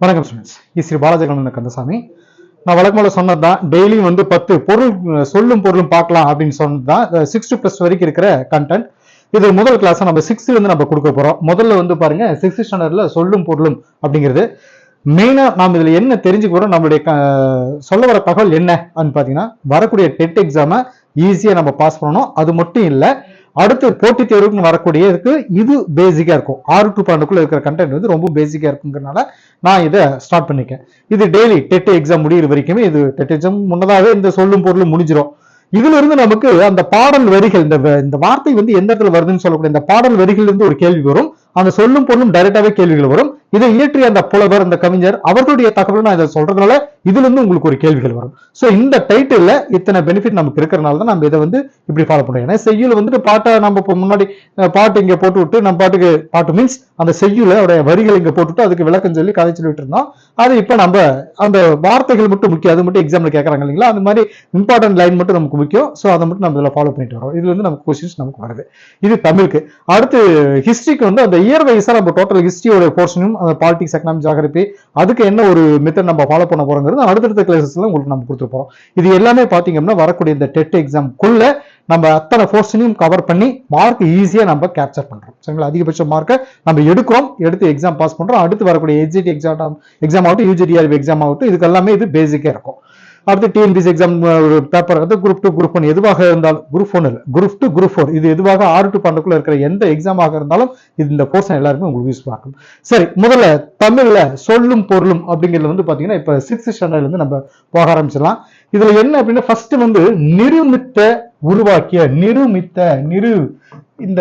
வணக்கம் ஸ்டூடெண்ட்ஸ் ஸ்ரீ பாலாஜகண்ணன் கந்தசாமி. நான் வழக்கமாக சொன்னது தான் டெய்லியும் வந்து பத்து பொருள் சொல்லும் பொருளும் பார்க்கலாம் அப்படின்னு சொன்னது தான் சிக்ஸ் டு ப்ளஸ் வரைக்கும் இருக்கிற கண்டென்ட் இது முதல் கிளாஸ் நம்ம சிக்ஸ்த்லேருந்து நம்ம கொடுக்க போகிறோம் முதல்ல வந்து பாருங்க சிக்ஸ்த் ஸ்டாண்டர்டில் சொல்லும் பொருளும் அப்படிங்கிறது. மெயினாக நாம் இதில் என்ன தெரிஞ்சுக்க நம்மளுடைய க- சொல்ல வர தகவல் என்ன அப்படின்னு பார்த்தீங்கன்னா வரக்கூடிய டெட் எக்ஸாமை ஈஸியாக நம்ம பாஸ் பண்ணணும். அது மட்டும் இல்லை அடுத்து போட்டி தேர்வுக்கு வரக்கூடியதுக்கு இது பேசிக்கா இருக்கும். ஆறு டு பன்னெண்டுக்குள்ள இருக்கிற கண்டென்ட் வந்து ரொம்ப பேசிக்கா இருக்குங்கிறனால நான் இதை ஸ்டார்ட் பண்ணிக்கேன் இது டெய்லி டெட் எக்ஸாம் முடியிற வரைக்குமே இது டெட் எக்ஸாம் முன்னதாகவே இந்த சொல்லும் பொருளும் முடிஞ்சிடும் இதுல இருந்து நமக்கு அந்த பாடல் வரிகள் இந்த இந்த வார்த்தை வந்து எந்த இடத்துல வருதுன்னு சொல்லக்கூடிய இந்த பாடல் வரிகள் இருந்து ஒரு கேள்வி வரும். அந்த சொல்லும் பொருளும் டைரக்டாவே கேள்விகள் வரும். இதை இயற்றிய அந்த புலவர் அந்த கவிஞர் அவர்களுடைய தகவல் நான் இதை சொல்றதுனால இதுல இருந்து உங்களுக்கு ஒரு கேள்விகள் வரும். சோ இந்த டைட்டில்ல இத்தனை பெனிஃபிட் நமக்கு இருக்கிறனால தான் நம்ம இதை வந்து இப்படி ஃபாலோ பண்றோம் ஏன்னா செய்யுள் வந்துட்டு பாட்டை நம்ம இப்போ முன்னாடி பாட்டு இங்க போட்டு விட்டு நம்ம பாட்டுக்கு பாட்டு மீன்ஸ் அந்த செய்யுளோட அவருடைய வரிகள் இங்க போட்டுட்டு அதுக்கு விளக்கம் சொல்லி கதை சொல்லிட்டு இருந்தோம். அது இப்ப நம்ம அந்த வார்த்தைகள் மட்டும் முக்கியம். அது மட்டும் எக்ஸாம்ல கேட்கறாங்க இல்லைங்களா? அந்த மாதிரி இம்பார்ட்டன்ட் லைன் மட்டும் நமக்கு முக்கியம். சோ அதை மட்டும் நம்ம இதில் ஃபாலோ பண்ணிட்டு வரோம். இதுல இருந்து நமக்கு கொஸ்டின்ஸ் நமக்கு வருது. இது தமிழுக்கு. அடுத்து ஹிஸ்டரிக்கு வந்து அந்த இயர் வைஸாக நம்ம டோட்டல் ஹிஸ்டரியோட போர்ஷனும் பாலிடிக்ஸ் எக்கனாமிக் ஜாகிரபி அதுக்கு என்ன ஒரு மெத்தட் நம்ம ஃபாலோ பண்ண போறோங்கிறது அடுத்தடுத்த கிளாஸஸ்ல உங்களுக்கு நம்ம கொடுத்துட்டு போறோம். இது எல்லாமே பாத்தீங்கன்னா வரக்கூடிய இந்த டெட் எக்ஸாம்குள்ள நம்ம அத்தனை போர்ஷனையும் கவர் பண்ணி மார்க் ஈஸியாக நம்ம கேப்சர் பண்ணுறோம் சரிங்களா? அதிகபட்ச மார்க்கை நம்ம எடுக்கிறோம் எடுத்து எக்ஸாம் பாஸ் பண்ணுறோம் அடுத்து வரக்கூடிய எஜிடி எக்ஸாம் எக்ஸாம் ஆகட்டும் யூஜிடிஆர்பி எக்ஸாம் ஆகட்டும் இதுக்கு எல்லாமே இது பேசிக்காக இருக்கும். அடுத்து டிஎன்பிசி எக்ஸாம் ஒரு பேப்பர் வந்து குரூப் டூ குரூப் ஒன் எதுவாக இருந்தாலும் குரூப் ஒன் இல்லை குரூப் டூ குரூப் ஃபோர் இது எதுவாக ஆறு டு பன்னெண்டுக்குள்ள இருக்கிற எந்த எக்ஸாமாக இருந்தாலும் இது இந்த போர்ஷன் எல்லாருமே உங்களுக்கு யூஸ் ஆகும் சரி முதல்ல தமிழ்ல சொல்லும் பொருளும் அப்படிங்கிறது வந்து பாத்தீங்கன்னா இப்ப சிக்ஸ்த் ஸ்டாண்டர்ட்ல இருந்து நம்ம போக ஆரம்பிச்சிடலாம். இதுல என்ன அப்படின்னா ஃபர்ஸ்ட் வந்து நிருமித்த உருவாக்கிய நிருமித்த நிரு இந்த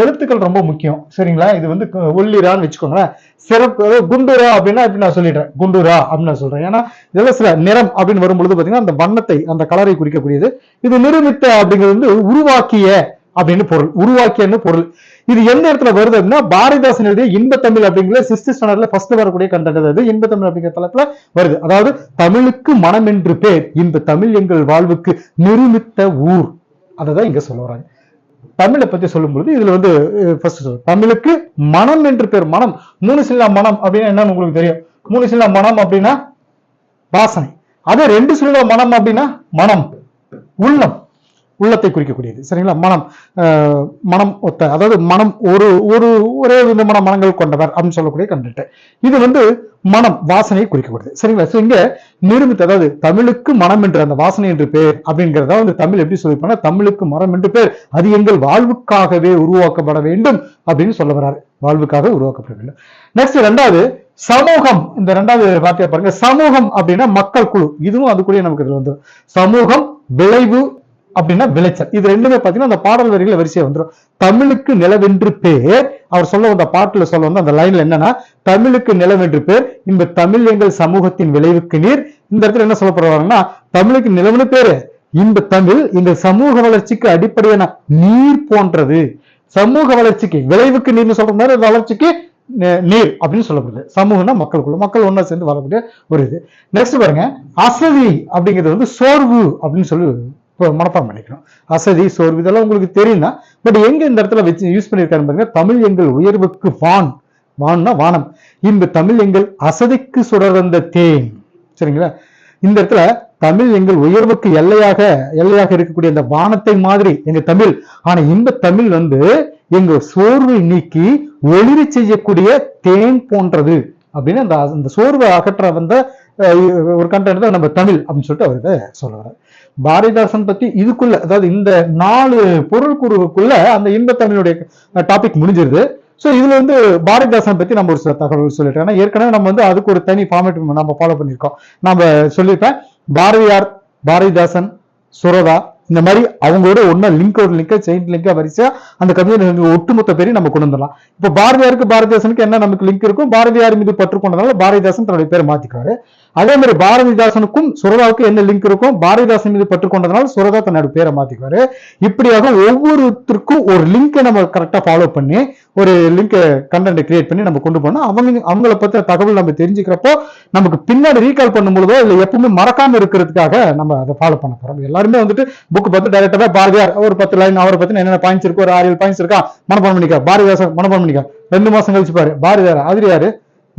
எழுத்துக்கள் ரொம்ப முக்கியம். சரிங்களா? இது வந்து ஒல்லிரான்னு வச்சுக்கோங்களேன். சிறப்பு குண்டுரா அப்படின்னா இப்படி நான் சொல்லிடுறேன். குண்டுரா அப்படின்னு நான் சொல்றேன். ஏன்னா இதெல்லாம் சில நிறம் அப்படின்னு வரும்பொழுது பாத்தீங்கன்னா அந்த வண்ணத்தை அந்த கலரை குறிக்கக்கூடியது. இது நிருமித்த அப்படிங்கிறது வந்து உருவாக்கிய அப்படின்னு பொருள். உருவாக்கியன்னு பொருள். இது எந்த இடத்துல வருது அப்படின்னா பாரதிதாசன் எழுதிய இன்பத்தமிழ் அப்படிங்கிற சிக்ஸ்த் ஸ்டாண்டர்ட்ல ஃபர்ஸ்ட் வரக்கூடிய கண்டென்ட் அது. இன்ப தமிழ் அப்படிங்கிற தலைப்புல வருது. அதாவது தமிழுக்கு மனம் என்று பேர். இந்த தமிழ் எங்கள் வாழ்வுக்கு நிருமித்த ஊர். அதை தான் இங்க சொல்ல வராங்க. தமிழை பத்தி சொல்லும்பொழுது இதுல வந்து ஃபர்ஸ்ட் தமிழுக்கு மனம் என்று பேர் மனம். மூணு சில்லா மனம் அப்படின்னா என்னன்னு உங்களுக்கு தெரியும். மூணு சில்லா மனம் அப்படின்னா வாசனை. அதே ரெண்டு சில்லா மனம் அப்படின்னா மனம். உள்ளம். உள்ளத்தை குறிக்கக்கூடியது. சரிங்களா? மனம். மனம் ஒத்த அதாவது மனம் ஒரு ஒரு ஒரே விதமான மனங்கள் கொண்டவர் அப்படின்னு சொல்லக்கூடிய கண்டென்ட் இது வந்து மனம் வாசனையை குறிக்கக்கூடியது சரிங்களா? ஸோ இங்க நிருமித்த அதாவது தமிழுக்கு மனம் என்று அந்த வாசனை என்று பேர் அப்படிங்கிறத வந்து தமிழ் எப்படி சொல்லியிருப்பாங்க தமிழுக்கு மரம் என்று பேர். அது எங்கள் வாழ்வுக்காகவே உருவாக்கப்பட வேண்டும் அப்படின்னு சொல்ல வராரு. வாழ்வுக்காக உருவாக்கப்பட வேண்டும். நெக்ஸ்ட் ரெண்டாவது சமூகம். இந்த ரெண்டாவது வார்த்தையை பாருங்க. சமூகம் அப்படின்னா மக்கள் குழு. இதுவும் அது கூட நமக்கு இதுல வந்துடும் சமூகம் விளைவு அப்படின்னா விளைச்சல். இது ரெண்டுமே பாத்தீங்கன்னா அந்த பாடல் வரிகளை வரிசையை வந்துடும் தமிழுக்கு நிலவென்று பேர் அவர் சொல்ல வந்த பாட்டுல சொல்ல வந்த அந்த லைன்ல என்னன்னா தமிழுக்கு நிலவென்று பேர் இந்த தமிழ் எங்கள் சமூகத்தின் விளைவுக்கு நீர். இந்த இடத்துல என்ன சொல்ல போறாங்கன்னா தமிழுக்கு நிலவுன்னு பேரு. இந்த தமிழ் இந்த சமூக வளர்ச்சிக்கு அடிப்படையான நீர் போன்றது. சமூக வளர்ச்சிக்கு விளைவுக்கு நீர்னு சொல்ற மாதிரி வளர்ச்சிக்கு நே- நீர் அப்படின்னு சொல்லப்படுது. சமூகம்னா மக்களுக்குள்ள. மக்கள் ஒன்னா சேர்ந்து வரக்கூடிய ஒரு இது. நெக்ஸ்ட் பாருங்க. அசதி அப்படிங்கிறது வந்து சோர்வு அப்படின்னு சொல்லி மனப்பாடம் பண்ணிக்கணும் அசதி சோர்வு இதெல்லாம் உங்களுக்கு தெரியும்னா பட் எங்க இந்த இடத்துல வச்சு யூஸ் பண்ணியிருக்காருன்னு பாருங்க தமிழ் எங்கள் உயர்வுக்கு வான். வான்னா வானம். இந்த தமிழ் எங்கள் அசதிக்கு சுடர்ந்த தேன். சரிங்களா? இந்த இடத்துல தமிழ் எங்கள் உயர்வுக்கு எல்லையாக எல்லையாக இருக்கக்கூடிய அந்த வானத்தை மாதிரி எங்க தமிழ். ஆனா இந்த தமிழ் வந்து எங்க சோர்வை நீக்கி ஒளிரி செய்யக்கூடிய தேன் போன்றது. அப்படின்னு அந்த அந்த சோர்வை அகற்ற வந்த ஒரு கண்டென்ட் தான் நம்ம தமிழ் அப்படின்னு சொல்லிட்டு அவர் இதை பாரதிதாசன் பத்தி இதுக்குள்ள அதாவது இந்த நாலு பொருள் கூறுக்குள்ள அந்த இன்ப தமிழுடைய டாபிக் முடிஞ்சிருது. ஸோ இதுல வந்து பாரதிதாசன் பத்தி நம்ம ஒரு சில தகவல் சொல்லிட்டோம் ஏன்னா ஏற்கனவே நம்ம வந்து அதுக்கு ஒரு தனி ஃபார்மேட் நம்ம ஃபாலோ பண்ணியிருக்கோம். நம்ம சொல்லியிருப்பேன் பாரதியார் பாரதிதாசன் சுரதா இந்த மாதிரி அவங்களோட ஒன்னா லிங்க் ஒரு லிங்கா செயின் லிங்கா வரிசையா அந்த கவிஞர் ஒட்டுமொத்த பேரையும் நம்ம கொண்டு வந்துடலாம். இப்போ பாரதியாருக்கு பாரதிதாசனுக்கு என்ன நமக்கு லிங்க் இருக்கும் பாரதியார் மீது பற்று கொண்டதால பாரதிதாசன் தன்னுடைய பேரை மாத்திக்கிறாரு. அதே மாதிரி பாரதிதாசனுக்கும் சுரதாவுக்கும் என்ன லிங்க் இருக்கும் பாரதிதாசன் மீது பற்று கொண்டதுனால சுரதா தன்னோட பேரை மாத்திக்குவாரு இப்படியாக ஒவ்வொருத்தருக்கும் ஒரு லிங்கை நம்ம கரெக்டா ஃபாலோ பண்ணி ஒரு லிங்க் கண்டென்ட் கிரியேட் பண்ணி நம்ம கொண்டு போனோம் அவங்க அவங்கள பத்தின தகவல் நம்ம தெரிஞ்சுக்கிறப்போ நமக்கு பின்னாடி ரீகால் பண்ணும்பொழுதோ இல்லை எப்பவுமே மறக்காம இருக்கிறதுக்காக நம்ம அதை ஃபாலோ பண்ண போறோம். எல்லாருமே வந்துட்டு புக் பார்த்து டைரக்டாவே பாரதியார் ஒரு பத்து லைன் அவரை பத்தி என்னென்ன பாயிண்ட்ஸ் இருக்கு ஒரு ஆறு ஏழு பாயிண்ட்ஸ் இருக்கா? மனப்பாடம் பண்ணிக்கா. பாரதிதாசன் மனப்பாடம் பண்ணிக்கா. ரெண்டு மாசம் கழிச்சு பாரு. பாரதியார் அவர் யாரு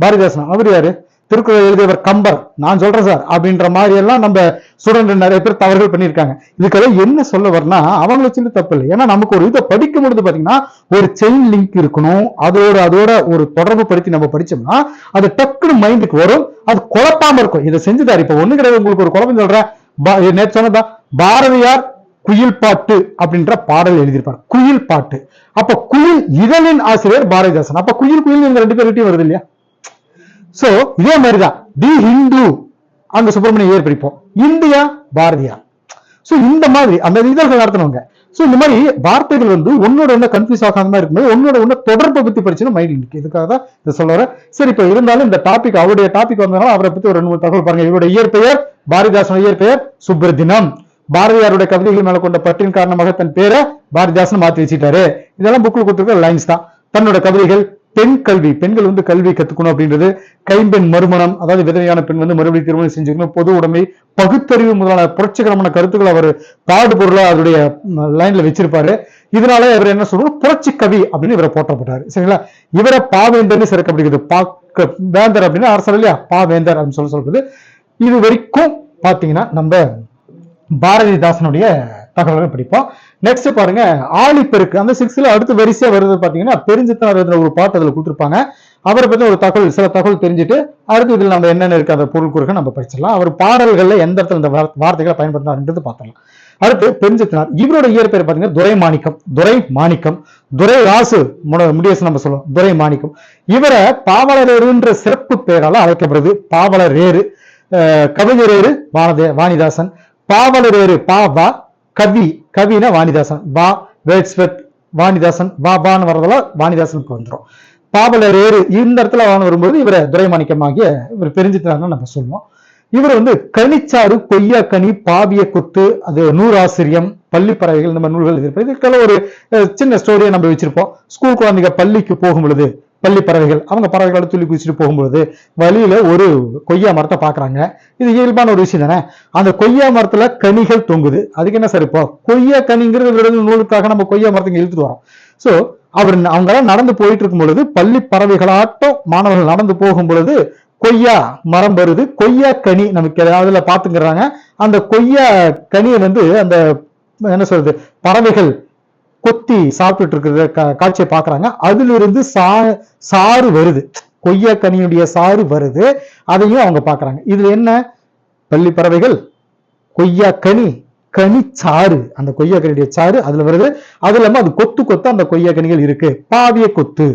பாரதிதாசன் அவர் யாரு திருக்குறள் எழுதியவர் கம்பர். நான் சொல்றேன் சார் அப்படின்ற மாதிரி எல்லாம் நம்ம ஸ்டூடெண்ட் நிறைய பேர் தவறுகள் பண்ணியிருக்காங்க. இதுக்கெல்லாம் என்ன சொல்ல வரனா அவங்கள சொல்லி தப்பு இல்லை. ஏன்னா நமக்கு ஒரு இதை படிக்கும் பொழுது பாத்தீங்கன்னா ஒரு செயின் லிங்க் இருக்கணும். அதோட அதோட ஒரு தொடர்பு படுத்தி நம்ம படிச்சோம்னா அது டக்குனு மைண்டுக்கு வரும். அது குழப்பாம இருக்கும். இதை செஞ்சுதாரு இப்ப ஒண்ணு கிடையாது. உங்களுக்கு ஒரு குழப்பம் சொல்றேன். நேற்று சொன்னதா பாரதியார் குயில் பாட்டு அப்படின்ற பாடல் எழுதியிருப்பார். குயில் பாட்டு. அப்ப குயில் இதழின் ஆசிரியர் பாரதிதாசன். அப்ப குயில் குயில் இவங்க ரெண்டு பேர்கிட்டயும் வருது இல்லையா? சோ இதே மாதிரிதான். தி ஹிந்து. அங்க சுப்பிரமணிய ஐயர் படிப்போம். இந்தியா பாரதியார். சோ இந்த மாதிரி அந்த இதழ்கள் நடத்தினவங்க சோ இந்த மாதிரி வார்த்தைகள் வந்து உன்னோட ஒண்ணு கன்ஃபியூஸ் ஆகாத மாதிரி இருக்கும்போது உன்னோட ஒண்ணு தொடர்பை பத்தி படிச்சுன்னா மைண்ட் இருக்கு இதுக்காக தான் இதை சொல்ல வரேன் சரி இப்ப இருந்தாலும் இந்த டாபிக் அவருடைய டாபிக் வந்தனால அவரை பத்தி ஒரு ரெண்டு மூணு தகவல் பாருங்க. இவருடைய இயற்பெயர் பாரதிதாசன் இயற்பெயர் சுப்ரதினம். பாரதியாருடைய கவிதைகள் மேல கொண்ட பற்றின் காரணமாக தன் பேரை பாரதிதாசன் மாத்தி வச்சுட்டாரு. இதெல்லாம் புக்கில் கொடுத்துருக்க லைன்ஸ் தான். தன்னோட கவிதைகள் பெண் கல்வி பெண்கள் வந்து கல்வி கத்துக்கணும் அப்படின்றது கைம்பெண் மறுமணம் அதாவது விதவையான பெண் வந்து மறுபடியும் திருமணம் செஞ்சுக்கணும் பொது உடைமை பகுத்தறிவு முதலான புரட்சிகரமான கருத்துக்களை அவர் பாடு பொருளா அவருடைய லைன்ல வச்சிருப்பாரு. இதனால இவர் என்ன சொல்றோம் புரட்சி கவி அப்படின்னு இவரை போற்றப்பட்டாரு. சரிங்களா? இவரை பாவேந்தர்னு சிறக்கப்படுகிறது. பா க- வேந்தர் அப்படின்னு அரசர் இல்லையா? பாவேந்தர் அப்படின்னு சொல்லி சொல்றது. இது வரைக்கும் பாத்தீங்கன்னா நம்ம பாரதிதாசனுடைய தகவல்கள் படிப்போம். நெக்ஸ்ட் பாருங்க ஆழிப்பெருக்கு. அந்த சிக்ஸ்ல அடுத்து வரிசையா வருது பாத்தீங்கன்னா பெருஞ்சித்தனார் ஒரு பாட்டு அதுல கொடுத்துருப்பாங்க. அவரை பத்தி ஒரு தகவல் சில தகவல் தெரிஞ்சுட்டு அடுத்து இதுல நம்ம என்னென்ன இருக்கு அந்த பொருள் குறுக்க நம்ம படிச்சிடலாம். அவர் பாடல்கள்ல எந்த இடத்துல இந்த வார்த்தைகளை பயன்படுத்தினார்ன்றது பார்த்தலாம் அடுத்து பெருஞ்சித்தனார். இவரோட இயற்பெயர் பாத்தீங்கன்னா துரை மாணிக்கம் துரை மாணிக்கம் துரை ராசு முடியசு நம்ம சொல்லுவோம். துரை மாணிக்கம் இவரை பாவலரேருன்ற சிறப்பு பெயரால அழைக்கப்படுது. பாவலரேறு. அஹ் கவிஞரேறு வானதே வாணிதாசன். பாவலரேறு பா வா கவி கவினா வாணிதாசன். வா வேட்ஸ்வத் வாணிதாசன். வா பான்னு வரதெல்லாம் வாணிதாசனுக்கு வந்துடும் பாவலரேறு இந்த இடத்துல அவன் வரும்போது இவரை துரைமாணிக்கமாகிய இவர் பெருஞ்சிட்டாருன்னு நம்ம சொல்லுவோம். இவர் வந்து கனிச்சாறு கொய்யா கனி பாவிய குத்து அது நூறாசிரியம் பள்ளி பறவைகள் இந்த நூல்கள் எழுதியிருப்பார். இதுக்கெல்லாம் ஒரு சின்ன ஸ்டோரியை நம்ம வச்சிருப்போம். ஸ்கூல் குழந்தைங்க பள்ளிக்கு போகும் பொழுது பள்ளி பறவைகள் அவங்க பறவைகளோட துள்ளி குதிச்சுட்டு போகும்பொழுது வழியில ஒரு கொய்யா மரத்தை பாக்குறாங்க. இது இயல்பான ஒரு விஷயம் தானே? அந்த கொய்யா மரத்துல கனிகள் தொங்குது. அதுக்கு என்ன சார் இப்போ? கொய்யா கனிங்கிறது விடுதல் நூலுக்காக நம்ம கொய்யா மரத்தை இழுத்துட்டு வரோம். சோ அவர் அவங்களாம் நடந்து போயிட்டு இருக்கும் பொழுது பள்ளி பறவைகளாட்டம் மாணவர்கள் நடந்து போகும் பொழுது கொய்யா மரம் வருது. கொய்யா கனி நமக்கு அதுல பாத்துக்கிறாங்க அந்த கொய்யா கனியை வந்து அந்த என்ன சொல்றது பறவைகள் கொத்தி சாப்பிட்டுட்டு இருக்கிற காட்சியை பாக்குறாங்க அதுல இருந்து சா சாறு வருது. கொய்யாக்கனியுடைய சாறு வருது. அதையும் அவங்க பாக்குறாங்க இதில் என்ன? பள்ளி பறவைகள் கொய்யா கனி சாறு அந்த கொய்யா கனியுடைய சாறு அதுல வருது. அது இல்லாமல் அது கொத்து கொத்து அந்த கொய்யா கனிகள் இருக்கு. பாவிய கொத்து.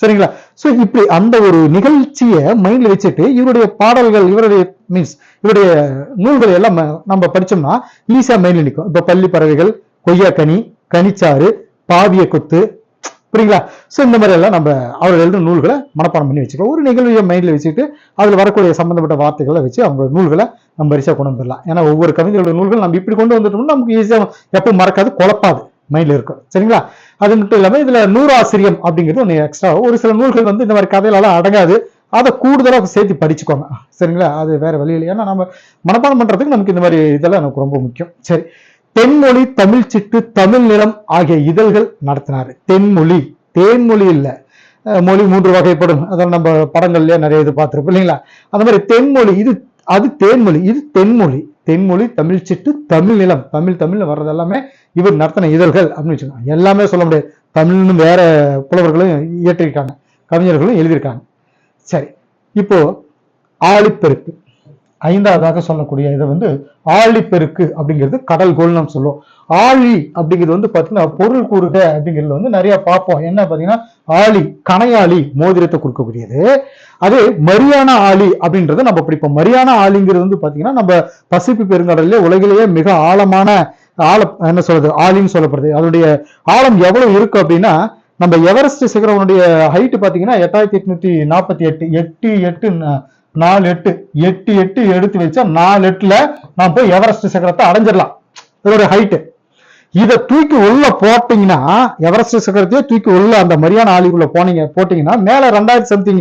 சரிங்களா? சோ இப்படி அந்த ஒரு நிகழ்ச்சியை மைண்ட்ல வச்சுட்டு இவருடைய பாடல்கள் இவருடைய மீன்ஸ் இவருடைய நூல்கள் எல்லாம் நம்ம படிச்சோம்னா ஈஸியாக மைண்டில் நிற்கும் இப்போ பள்ளி பறவைகள் கொய்யா கனி கனிச்சாறு பாவிய கொத்து புரியுங்களா? ஸோ இந்த மாதிரி எல்லாம் நம்ம அவர் எழுதும் நூல்களை மனப்பாடம் பண்ணி வச்சுக்கலாம். ஒரு நிகழ்வையை மைண்டில் வச்சுட்டு அதில் வரக்கூடிய சம்மந்தப்பட்ட வார்த்தைகளை வச்சு அவங்க நூல்களை நம்ம வரிசையா கொண்டு வந்துடலாம். ஏன்னா ஒவ்வொரு கவிஞர்களோட நூல்கள் நம்ம இப்படி கொண்டு வந்துட்டோம்னா நமக்கு ஈஸியாக எப்பவும் மறக்காது குழப்பாது. மைண்டில் இருக்கும். சரிங்களா? அது மட்டும் இல்லாமல் இதில் நூறாசிரியம் அப்படிங்கிறது ஒன்று எக்ஸ்ட்ரா ஒரு சில நூல்கள் வந்து இந்த மாதிரி கதையிலலாம் அடங்காது. அதை கூடுதலாக சேர்த்து படிச்சுக்கோங்க. சரிங்களா? அது வேற வழி இல்லை. ஏன்னா நம்ம மனப்பாடம் பண்ணுறதுக்கு நமக்கு இந்த மாதிரி இதெல்லாம் எனக்கு ரொம்ப முக்கியம். சரி. தென்மொழி தமிழ் சிட்டு தமிழ் நிலம் ஆகிய இதழ்கள் நடத்தினார். தென்மொழி தேன்மொழி இல்லை. மொழி மூன்று வகைப்படும். அதான் நம்ம படங்கள்லயே நிறைய இது பார்த்துருப்போம் இல்லைங்களா? அந்த மாதிரி தென்மொழி இது அது தேன்மொழி இது தென்மொழி. தென்மொழி தமிழ் சிட்டு தமிழ் நிலம். தமிழ் தமிழ்ல வர்றது எல்லாமே இவர் நடத்தின இதழ்கள் அப்படின்னு வச்சுக்கோங்க. எல்லாமே சொல்ல முடியாது. தமிழ்னு வேற புலவர்களும் இயற்றிருக்காங்க கவிஞர்களும் எழுதியிருக்காங்க. சரி இப்போ ஆழிப்பெருக்கு ஐந்தாவதாக சொல்லக்கூடிய இதை வந்து ஆழிப்பெருக்கு அப்படிங்கிறது கடல் கோல் நம்ம சொல்லுவோம். ஆழி அப்படிங்கிறது வந்து பார்த்தீங்கன்னா பொருள் கூறுக அப்படிங்கிறது வந்து நிறைய பார்ப்போம். என்ன பார்த்தீங்கன்னா ஆழி கணையாளி மோதிரத்தை கொடுக்கக்கூடியது. அதே மரியானா ஆழி அப்படின்றத நம்ம படிப்போம். மரியானா ஆழிங்கிறது வந்து பார்த்தீங்கன்னா நம்ம பசிபிக் பெருங்கடல்ல உலகிலேயே மிக ஆழமான ஆழ என்ன சொல்றது ஆழின்னு சொல்லப்படுது. அதனுடைய ஆழம் எவ்வளவு இருக்கு அப்படின்னா நம்ம எவரெஸ்ட் சிகரவனுடைய ஹைட் பார்த்தீங்கன்னா எட்டாயிரத்தி எட்நூத்தி நாற்பத்தி எட்டு எட்டு எட்டு நாலு எட்டு எட்டு எட்டு எடுத்து வச்சா நாலு எட்டுல நான் போய் எவரெஸ்ட் சிகரத்தை அடைஞ்சிடலாம். இதோட ஹைட்டு இதை தூக்கி உள்ள போட்டீங்கன்னா எவரெஸ்ட் சிகரத்தையே தூக்கி உள்ள அந்த மரியான ஆலிக்குள்ள போனீங்க போட்டீங்கன்னா மேல ரெண்டாயிரத்தி சம்திங்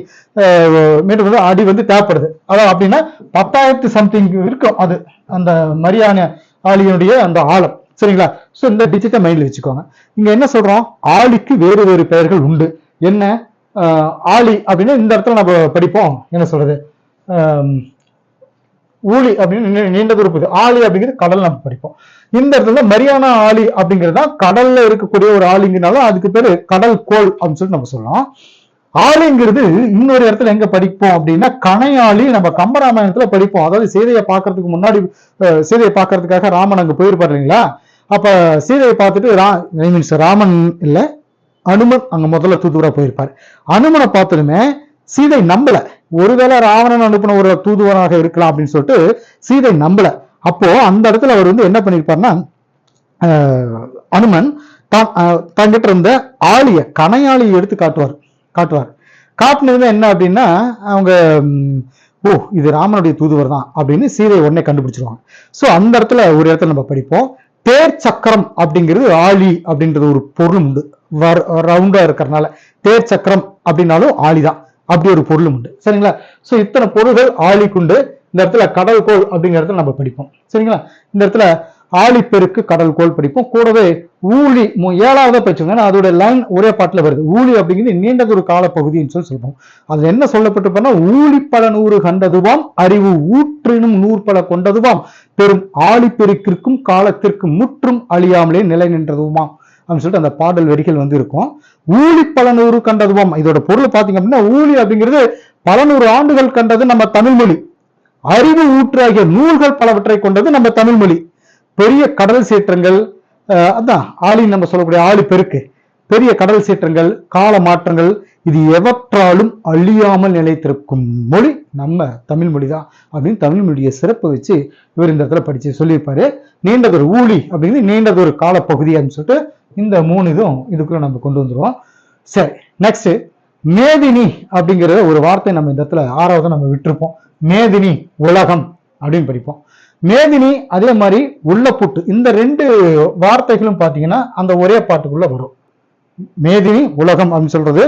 மீட்டர் வந்து அடி வந்து தேவைப்படுது. அதான் அப்படின்னா பத்தாயிரத்து சம்திங் இருக்கும் அது. அந்த மரியான ஆலியினுடைய அந்த ஆழம். சரிங்களா? ஸோ இந்த டிஜிட்டை மைண்ட்ல வச்சுக்கோங்க. இங்க என்ன சொல்றோம்? ஆலிக்கு வேறு வேறு பெயர்கள் உண்டு. என்ன? ஆஹ் ஆலி அப்படின்னு இந்த இடத்துல நம்ம படிப்போம். என்ன சொல்றது? ஊழி அப்படின்னு நீ- நீண்ட தூரம் இது ஆழி அப்படிங்கிறது கடல் நம்ம படிப்போம். இந்த இடத்துல மரியானா ஆலி அப்படிங்கிறது தான் கடல்ல இருக்கக்கூடிய ஒரு ஆளிங்கனாலும் அதுக்கு பேரு கடல் கோள் அப்படின்னு சொல்லிட்டு நம்ம சொல்லலாம். ஆளிங்கிறது இன்னொரு இடத்துல எங்க படிப்போம் அப்படின்னா கணையாளி நம்ம கம்பராமாயணத்துல படிப்போம். அதாவது சீதையை பார்க்கறதுக்கு முன்னாடி சீதையை பார்க்கறதுக்காக ராமன் அங்க போயிருப்பாரு இல்லைங்களா? அப்ப சீதையை பார்த்துட்டு ரா மீன்ஸ் ராமன் இல்ல அனுமன் அங்க முதல்ல தூதுவரா போயிருப்பாரு. அனுமனை பார்த்ததுமே சீதை நம்பல. ஒருவேளை ராவணன் அனுப்பின ஒரு தூதுவராக இருக்கலாம் அப்படின்னு சொல்லிட்டு சீதை நம்பல. அப்போ அந்த இடத்துல அவர் வந்து என்ன பண்ணிருப்பாருன்னா அனுமன் தான் தங்கிட்ட இருந்த ஆளிய கணையாளியை எடுத்து காட்டுவார் காட்டுவார். காட்டுனது என்ன அப்படின்னா அவங்க ஓ இது ராமனுடைய தூதுவர் தான் அப்படின்னு சீதை உடனே கண்டுபிடிச்சிருவாங்க சோ அந்த இடத்துல ஒரு இடத்துல நம்ம படிப்போம். தேர் சக்கரம் அப்படிங்கிறது ஆழி அப்படின்றது ஒரு பொருள் உண்டு. ரவுண்டா இருக்கிறனால. தேர் சக்கரம் அப்படின்னாலும் ஆளிதான் அப்படி ஒரு பொருளும் உண்டு. சரிங்களா? ஸோ இத்தனை பொருள்கள் ஆழிக்குண்டு இந்த இடத்துல கடல் கோள் அப்படிங்கிற இடத்துல நம்ம படிப்போம். சரிங்களா? இந்த இடத்துல ஆழிப்பெருக்கு கடல் கோள் படிப்போம். கூடவே ஊழி மு- ஏழாவதா படிச்சோங்க அதோட லைன் ஒரே பாட்டில் வருது. ஊழி அப்படிங்கிறது நீண்டதொரு காலப்பகுதின்னு சொல்லி சொல்லுவோம் அது என்ன சொல்லப்பட்டிருப்பாருன்னா ஊழி பல நூறு கண்டதுவாம் அறிவு ஊற்றினும் நூற்பல கொண்டதுவாம். பெரும் ஆழிப்பெருக்கிற்கும் காலத்திற்கும் முற்றும் அழியாமலே நிலை நின்றதுவாம். அப்படின்னு சொல்லிட்டு அந்த பாடல் வரிகள் வந்து இருக்கும். ஊழி பல நூறு இதோட பொருள் பாத்தீங்க அப்படின்னா ஊழி அப்படிங்கிறது பல நூறு ஆண்டுகள் கண்டது நம்ம தமிழ் மொழி. அறிவு ஊற்றாகிய நூல்கள் பலவற்றை கொண்டது நம்ம தமிழ் மொழி. பெரிய கடல் சீற்றங்கள் அதான் ஆளி நம்ம சொல்லக்கூடிய ஆளி பெருக்கு. பெரிய கடல் சீற்றங்கள் கால மாற்றங்கள் இது எவற்றாலும் அழியாமல் நிலைத்திருக்கும் மொழி நம்ம தமிழ் மொழி தான் அப்படின்னு தமிழ் மொழியை சிறப்பு வச்சு இவர் இந்த இடத்துல படிச்சு சொல்லியிருப்பாரு. நீண்டதொரு ஊழி அப்படிங்கிறது நீண்டதொரு காலப்பகுதி அப்படின்னு சொல்லிட்டு இந்த மூணு இதுவும் இதுக்குள்ள நம்ம கொண்டு வந்துடுவோம் சரி நெக்ஸ்ட் மேதினி அப்படிங்கிற ஒரு வார்த்தை நம்ம இந்த இடத்துல ஆறாவது நம்ம விட்டுருப்போம். மேதினி உலகம் அப்படின்னு படிப்போம். மேதினி அதே மாதிரி உள்ளப்புட்டு இந்த ரெண்டு வார்த்தைகளும் பார்த்தீங்கன்னா அந்த ஒரே பாட்டுக்குள்ள வரும். மேதினி உலகம் அப்படின்னு சொல்றது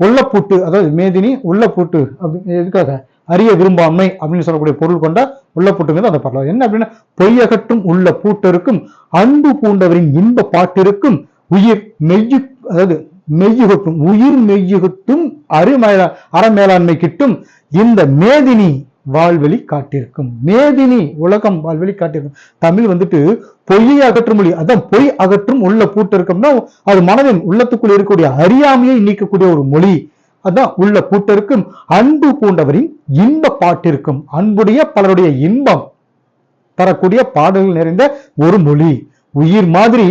உள்ளப்பூட்டு அதாவது மேதினி உள்ளப்பூட்டு அப்படி எதுக்காக? அறிய விரும்பாமை அப்படின்னு சொல்லக்கூடிய பொருள் கொண்ட உள்ளப்பூட்டுங்கிறது அந்த பாடல். என்ன அப்படின்னா பொய்யகற்றும் உள்ள பூட்டிருக்கும் அன்பு பூண்டவரின் இன்ப பாட்டிருக்கும் உயிர் மெய்யு அதாவது மெய்யுகட்டும் உயிர் மெய்யுகட்டும் அருமேல அறமேலாண்மை கிட்டும் இந்த மேதினி வாழ்வெளி காட்டிருக்கும் மேதினி உலகம் வாழ்வெளி காட்டிருக்கும் தமிழ் வந்துட்டு பொய்யை அகற்றும் மொழி அதான் பொய் அகற்றும் உள்ள பூட்டு இருக்கும்னா அது மனதின் உள்ளத்துக்குள் இருக்கக்கூடிய அறியாமையை நீக்கக்கூடிய ஒரு மொழி. அதான் உள்ள பூட்டருக்கும் அன்பு பூண்டவரின் இன்ப பாட்டிற்கும் அன்புடைய பலருடைய இன்பம் தரக்கூடிய பாடல்கள் நிறைந்த ஒரு மொழி. உயிர் மாதிரி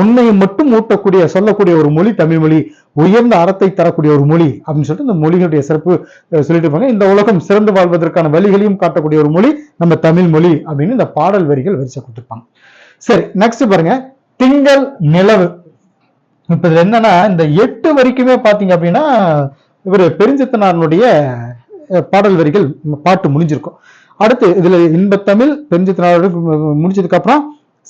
உண்மையை மட்டும் ஊட்டக்கூடிய சொல்லக்கூடிய ஒரு மொழி தமிழ் மொழி உயர்ந்த அறத்தை தரக்கூடிய ஒரு மொழி அப்படின்னு சொல்லிட்டு இந்த மொழிகளுடைய சிறப்பு சொல்லிட்டு இருப்பாங்க. இந்த உலகம் சிறந்து வாழ்வதற்கான வழிகளையும் காட்டக்கூடிய ஒரு மொழி நம்ம தமிழ் மொழி அப்படின்னு இந்த பாடல் வரிகள் வரிசை கொடுத்துருப்பாங்க. சரி நெக்ஸ்ட் பாருங்க. திங்கள் நிலவு. இப்ப இதுல என்னன்னா இந்த எட்டு வரைக்குமே பாத்தீங்க அப்படின்னா இவர் பெருஞ்சித்தனாரனுடைய பாடல் வரிகள் பாட்டு முடிஞ்சிருக்கும். அடுத்து இதுல இன்பத்தமிழ் பெருஞ்சித்தனாரோட முடிஞ்சதுக்கு அப்புறம்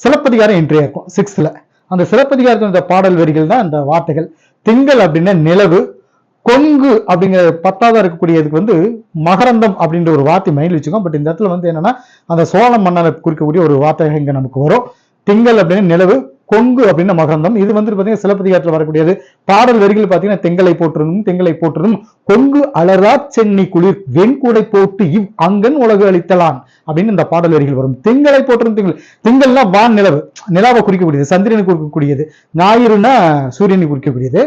சிலப்பதிகாரம் என்ட்ரி இருக்கும் சிக்ஸ்த்ல அந்த சிலப்பதிகாரத்தில் இந்த பாடல் வரிகள் தான் இந்த வார்த்தைகள். திங்கள் அப்படின்னா நிலவு கொங்கு அப்படிங்கிற பத்தாவதா இருக்கக்கூடியதுக்கு வந்து மகரந்தம் அப்படின்ற ஒரு வார்த்தை மைண்ட் வச்சுக்கோம் பட் இந்த இடத்துல வந்து என்னன்னா அந்த சோழ மன்னரை குறிக்கக்கூடிய ஒரு வார்த்தை இங்க நமக்கு வரும். திங்கள் அப்படின்னு நிலவு கொங்கு அப்படின்னு மகரந்தம். இது வந்து பாத்தீங்கன்னா சிலப்பதிகாரத்தில் வரக்கூடியது. பாடல் வரிகள் பார்த்தீங்கன்னா தெங்கலை போற்றுதும் தெங்கலை போற்றுதும் கொங்கு அலரா சென்னி குளிர் வெண்கூடை போட்டு இவ் அங்கன் உலகு அளித்தலான் அப்படின்னு இந்த பாடல் வரிகள் வரும். திங்களை போற்றும் திங்கள். திங்கள்னா வான் நிலவு. நிலாவை குறிக்கக்கூடியது சந்திரனை குறிக்கக்கூடியது ஞாயிறுனா சூரியனை குறிக்கக்கூடியது.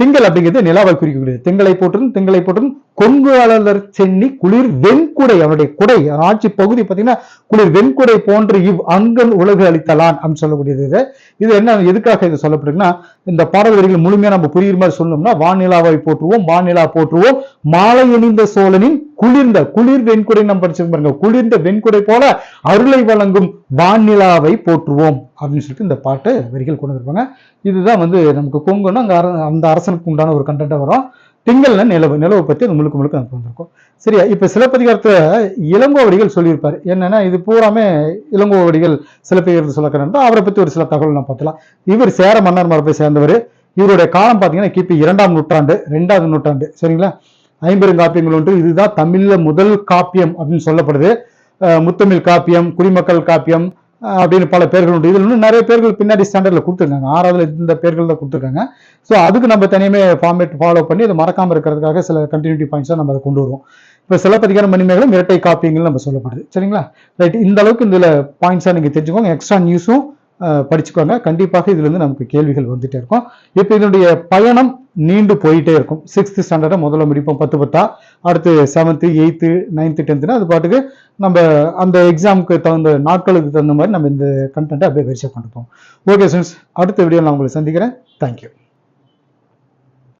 திங்கள் அப்படிங்கிறது நிலாவை குறிக்கக்கூடியது. திங்களை போற்றும் திங்களை போற்றும் கொங்கு அலர் சென்னி குளிர் வெண்குடை அவனுடைய குடை ஆட்சி பகுதி பார்த்தீங்கன்னா குளிர் வெண்குடை போன்று இவ் அங்கன் உலகு அளித்தலான் அப்படின்னு சொல்லக்கூடியது இது. இது என்ன எதுக்காக இது சொல்லப்படுதுன்னா இந்த பாடவரிகள் முழுமையா நம்ம புரியுற மாதிரி சொல்லணும்னா வானிலாவை போற்றுவோம் வானிலா போற்றுவோம். மாலை இணைந்த சோழனின் குளிர்ந்த குளிர் வெண்குடை நம்ம படிச்சிருக்கோம் பாருங்க குளிர்ந்த வெண்குடை போல அருளை வழங்கும் வானிலாவை போற்றுவோம் அப்படின்னு சொல்லிட்டு இந்த பாட்டு வரிகள் கொண்டு வந்திருப்பாங்க. இதுதான் வந்து நமக்கு கொங்குன்னா அர- அந்த அரசனுக்கு உண்டான ஒரு கண்டென்ட்டா வரும். திங்கள்ல நிலவு நிலவை பற்றி அது முழுக்க முழுக்க நமக்கு வந்திருக்கும். சரியா? இப்போ சிலப்பதிகாரத்தை இளங்கோவடிகள் சொல்லியிருப்பார். என்னன்னா இது பூராமே இளங்கோவடிகள் சிலப்பதிகாரத்தை சொல்லக்கிறதா அவரை பற்றி ஒரு சில தகவல் நான் பார்த்தலாம். இவர் சேர மன்னர் மரபை சேர்ந்தவர். இவருடைய காலம் பார்த்தீங்கன்னா கிபி இரண்டாம் நூற்றாண்டு ரெண்டாவது நூற்றாண்டு. சரிங்களா? ஐம்பெருங்காப்பியங்கள் ஒன்று. இதுதான் தமிழில் முதல் காப்பியம் அப்படின்னு சொல்லப்படுது. முத்தமிழ் காப்பியம் குடிமக்கள் காப்பியம் அப்படின்னு பல பேர்கள் உண்டு. இதில் இன்னும் நிறைய பேர்கள் பின்னாடி ஸ்டாண்டர்டில் கொடுத்துருக்காங்க. ஆறாவதுல இந்த பேர்கள் தான் கொடுத்துருக்காங்க. ஸோ அதுக்கு நம்ம தனியுமே ஃபார்மேட் ஃபாலோ பண்ணி அதை மறக்காம இருக்கிறதுக்காக சில கண்டினியூட்டி பாயிண்ட்ஸாக நம்ம அதை கொண்டு வருவோம். இப்போ சிலப்பதிகார மணிமேகலும் இரட்டை காப்பியங்கள் நம்ம சொல்லப்படுது. சரிங்களா? ரைட் இந்த அளவுக்கு இதில் பாயிண்ட்ஸாக நீங்கள் தெரிஞ்சுக்கோங்க. எக்ஸ்ட்ரா நியூஸும் படிச்சுக்கோங்க. கண்டிப்பாக இதுலேருந்து நமக்கு கேள்விகள் வந்துட்டே இருக்கும். இப்போ இதனுடைய பயணம் நீண்டு போயிட்டே இருக்கும். சிக்ஸ்த் ஸ்டாண்டர்டை முதல்ல முடிப்போம். பத்து பத்தா அடுத்து செவன்த்து எயித்து நைன்த்து டென்த்துனா அது பாட்டுக்கு நம்ம அந்த எக்ஸாமுக்கு தகுந்த நாட்களுக்கு தகுந்த மாதிரி நம்ம இந்த கண்டென்ட்டை அப்படியே வரிசை பண்ணிப்போம் ஓகே ஸ்டூடெண்ட்ஸ் அடுத்த வீடியோ நான் உங்களை சந்திக்கிறேன். தேங்க்யூ